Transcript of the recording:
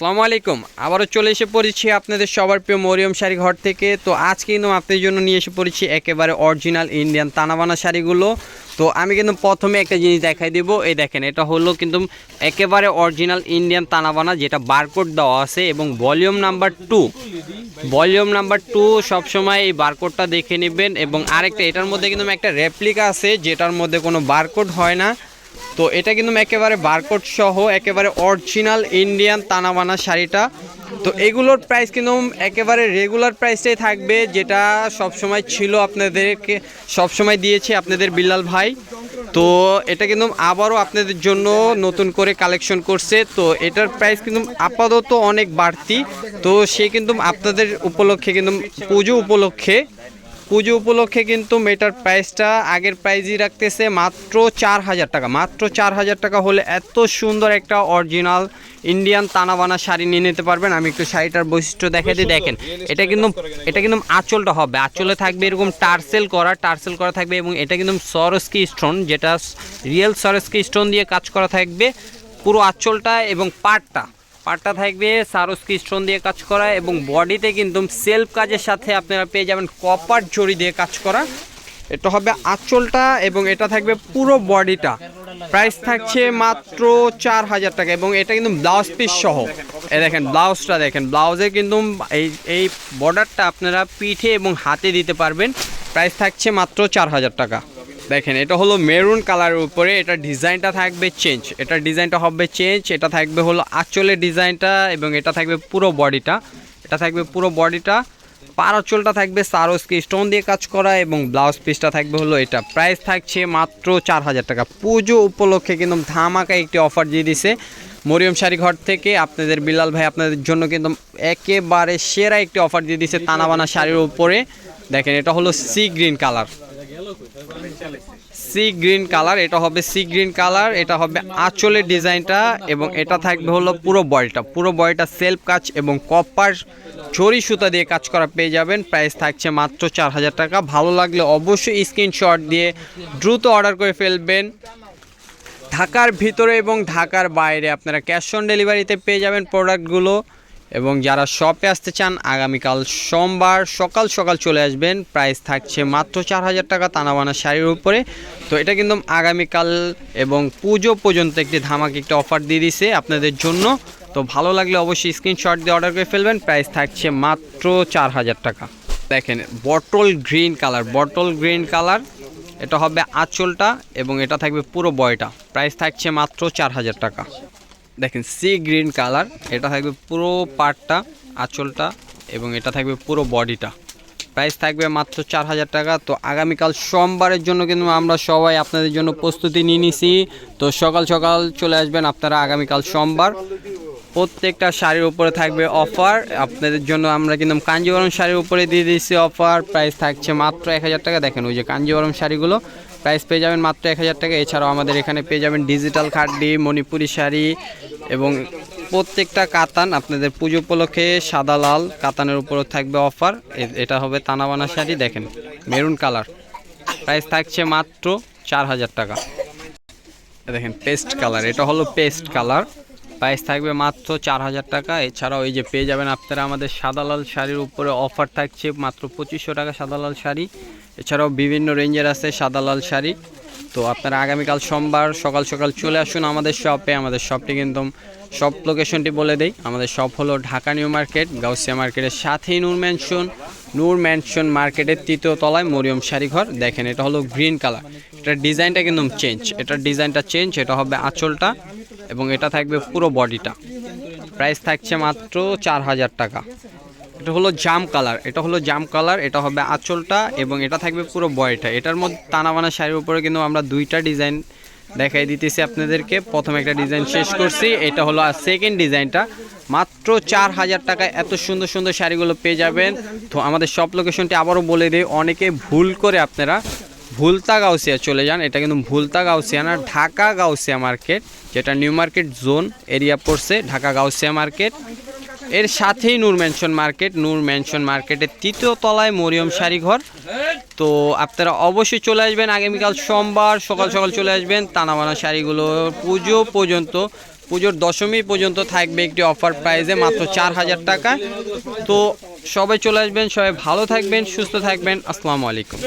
আসসালামু আলাইকুম। আবারও চলে এসে পড়েছি আপনাদের সবার প্রিয় মরিয়ম শাড়ি ঘর থেকে। তো আজকে কিন্তু আপনাদের জন্য নিয়ে এসে পড়েছি একেবারে অরিজিনাল ইন্ডিয়ান তানাবানা শাড়িগুলো। তো আমি কিন্তু প্রথমে একটা জিনিস দেখাই দিব। এই দেখেন, এটা হলো কিন্তু একেবারে অরিজিনাল ইন্ডিয়ান তানাবানা, যেটা বারকোড দেওয়া আছে এবং volume number two volume number two সবসময় এই বারকোডটা দেখে নেবেন এবং আরেকটা, এটার মধ্যে কিন্তু একটা রেপ্লিকা আছে, যেটার মধ্যে কোনো বারকোড হয় না। তো এটা কিন্তু একেবারে বারকোড সহ একেবারে অরিজিনাল ইন্ডিয়ান তানাবানা শাড়িটা। তো এগুলোর প্রাইস কিন্তু একেবারে রেগুলার প্রাইসটাই থাকবে, যেটা সবসময় ছিল আপনাদেরকে, সবসময় দিয়েছে আপনাদের বিল্লাল ভাই। তো এটা কিন্তু আবারও আপনাদের জন্য নতুন করে কালেকশন করছে। তো এটার প্রাইস কিন্তু আপাতত অনেক বাড়তি। তো সে কিন্তু আপনাদের উপলক্ষে, কিন্তু পুজো উপলক্ষে পুজো উপলক্ষে কিন্তু মেটার প্রাইসটা আগের প্রাইজই রাখতেছে মাত্র চার হাজার টাকা। মাত্র চার হাজার টাকা হলে এত সুন্দর একটা অরিজিনাল ইন্ডিয়ান তানাবানা শাড়ি নিয়ে নিতে পারবেন। আমি একটু শাড়িটার বৈশিষ্ট্য দেখে দিই। দেখেন, এটা কিন্তু এটা কিন্তু আঁচলটা হবে। আঁচলে থাকবে এরকম টার্সেল করা টার্সেল করা থাকবে এবং এটা কিন্তু সরস্কি স্টোন যেটা রিয়েল সরস্কি স্টোন দিয়ে কাজ করা থাকবে। পুরো আঁচলটা এবং পাটটা পাটটা থাকবে, সারস্কি স্টোন দিয়ে কাজ করা এবং বডিতে কিন্তু সেলফ কাজের সাথে আপনারা পেয়ে যাবেন কপার জড়ি দিয়ে কাজ করা। এটা হবে আঁচলটা এবং এটা থাকবে পুরো বডিটা। প্রাইস থাকছে মাত্র চার হাজার টাকা এবং এটা কিন্তু ব্লাউজ পিস সহ। এ দেখেন, ব্লাউজটা দেখেন, ব্লাউজে কিন্তু এই এই বর্ডারটা আপনারা পিঠে এবং হাতে দিতে পারবেন। প্রাইস থাকছে মাত্র চার হাজার টাকা। দেখেন, এটা হলো মেরুন কালারের উপরে এটা ডিজাইনটা থাকবে চেঞ্জ এটা ডিজাইনটা হবে চেঞ্জ এটা থাকবে হলো আঁচলের ডিজাইনটা এবং এটা থাকবে পুরো বডিটা এটা থাকবে পুরো বডিটা পার আঁচলটা থাকবে সারোসকি স্টোন দিয়ে কাজ করা এবং ব্লাউজ পিসটা থাকবে হলো এটা। প্রাইস থাকছে মাত্র চার হাজার টাকা। পুজো উপলক্ষে কিন্তু ধামাকা একটি অফার দিয়ে দিছে মরিয়ম শাড়ি ঘর থেকে। আপনাদের বিলাল ভাই আপনাদের জন্য কিন্তু একেবারে সেরা একটি অফার দিয়ে দিছে তানাবানা শাড়ির উপরে। দেখেন, এটা হলো sea green colour sea green colour, এটা হবে সি গ্রিন কালার, এটা হবে আঁচলের ডিজাইনটা এবং এটা থাকবে হলো পুরো বডিটা পুরো বডিটা সেলফ কাজ এবং কপার চড়ি সুতা দিয়ে কাজ করা পেয়ে যাবেন। প্রাইস থাকছে মাত্র চার হাজার টাকা। ভালো লাগলে অবশ্যই স্ক্রিনশট দিয়ে দ্রুত অর্ডার করে ফেলবেন। ঢাকার ভিতরে এবং ঢাকার বাইরে আপনারা ক্যাশ অন ডেলিভারিতে পেয়ে যাবেন প্রোডাক্টগুলো। এবং যারা শপে আসতে চান, আগামীকাল সোমবার সকাল সকাল চলে আসবেন। প্রাইস থাকছে মাত্র চার হাজার টাকা তানাবানা শাড়ির উপরে। তো এটা কিন্তু আগামীকাল এবং পুজো পর্যন্ত একটি ধামাকে একটি অফার দিয়ে দিছে আপনাদের জন্য। তো ভালো লাগলে অবশ্যই স্ক্রিনশট দিয়ে অর্ডার করে ফেলবেন। প্রাইস থাকছে মাত্র চার হাজার টাকা। দেখেন bottle green colour bottle green colour এটা হবে আঁচলটা এবং এটা থাকবে পুরো বয়টা। প্রাইস থাকছে মাত্র চার হাজার টাকা। দেখেন সি গ্রিন কালার, এটা থাকবে পুরো পার্টটা, আঁচলটা এবং এটা থাকবে পুরো বডিটা। প্রাইস থাকবে মাত্র চার হাজার টাকা। তো আগামীকাল সোমবারের জন্য কিন্তু আমরা সবাই আপনাদের জন্য প্রস্তুতি নিয়ে নিছি। তো সকাল সকাল চলে আসবেন আপনারা আগামীকাল সোমবার। প্রত্যেকটা শাড়ির উপরে থাকবে অফার। আপনাদের জন্য আমরা কিন্তু কাঞ্জিবরম শাড়ির উপরে দিয়ে দিয়েছি অফার। প্রাইস থাকছে মাত্র এক হাজার টাকা। দেখেন ওই যে কাঞ্জিবরম শাড়িগুলো, প্রাইস পেয়ে যাবেন মাত্র এক হাজার টাকা। এছাড়াও আমাদের এখানে পেয়ে যাবেন ডিজিটাল খাড্ডি, মণিপুরি শাড়ি এবং প্রত্যেকটা কাতান আপনাদের পুজো উপলক্ষে সাদা, লাল কাতানের উপরও থাকবে অফার। এটা হবে তানাবানা শাড়ি, দেখেন, মেরুন কালার। প্রাইস থাকছে মাত্র চার হাজার টাকা। দেখেন, পেস্ট কালার, এটা হলো পেস্ট কালার। প্রাইস থাকবে মাত্র চার হাজার টাকা। এছাড়াও এই যে পেয়ে যাবেন আপনারা আমাদের সাদা, লাল শাড়ির উপরে অফার থাকছে মাত্র পঁচিশশো টাকা সাদা, লাল শাড়ি। এছাড়াও বিভিন্ন রেঞ্জের আছে সাদা, লাল শাড়ি। তো আপনারা আগামীকাল সোমবার সকাল সকাল চলে আসুন আমাদের শপে আমাদের শপটি কিন্তু শপ লোকেশনটি বলে দেই। আমাদের শপ হলো ঢাকা নিউ মার্কেট, গাউসিয়া মার্কেটের সাথেই নূর ম্যানশন নূর ম্যানশন মার্কেটের তৃতীয় তলায় মরিয়ম শাড়িঘর। দেখেন, এটা হলো গ্রিন কালার এটার ডিজাইনটা কিন্তু চেঞ্জ এটার ডিজাইনটা চেঞ্জ এটা হবে আঁচলটা এবং এটা থাকবে পুরো বডিটা প্রাইস থাকছে মাত্র চার হাজার টাকা। এটা হলো জাম কালার, এটা হলো জাম কালার, এটা হবে আঁচলটা এবং এটা থাকবে পুরো বয়টা। এটার মধ্যে টানাবানা শাড়ির উপরে কিন্তু আমরা দুইটা ডিজাইন দেখাই দিতেছি আপনাদেরকে। প্রথম একটা ডিজাইন শেষ করছি, এটা হলো আর সেকেন্ড ডিজাইনটা। মাত্র চার হাজার টাকায় এত সুন্দর সুন্দর শাড়িগুলো পেয়ে যাবেন। তো আমাদের সব লোকেশনটি আবারও বলে দিই, অনেকে ভুল করে আপনারা ভুলতা গাউসিয়া চলে যান। এটা কিন্তু ভুলতা গাউসিয়া না, ঢাকা গাউসিয়া মার্কেট, যেটা নিউ মার্কেট জোন এরিয়া পড়ছে, ঢাকা গাউসিয়া মার্কেট। এর সাথেই Noor mansion market Noor mansion মার্কেটের তৃতীয় তলায় মরিয়ম শাড়িঘর। তো আপনারা অবশ্যই চলে আসবেন, আগামীকাল সোমবার সকাল সকাল চলে আসবেন। তানাবানা শাড়িগুলো পুজো পর্যন্ত, পুজোর দশমী পর্যন্ত থাকবে একটি অফার প্রাইসে মাত্র চার হাজার টাকা। তো সবাই চলে আসবেন, সবাই ভালো থাকবেন, সুস্থ থাকবেন। আসসালামু আলাইকুম।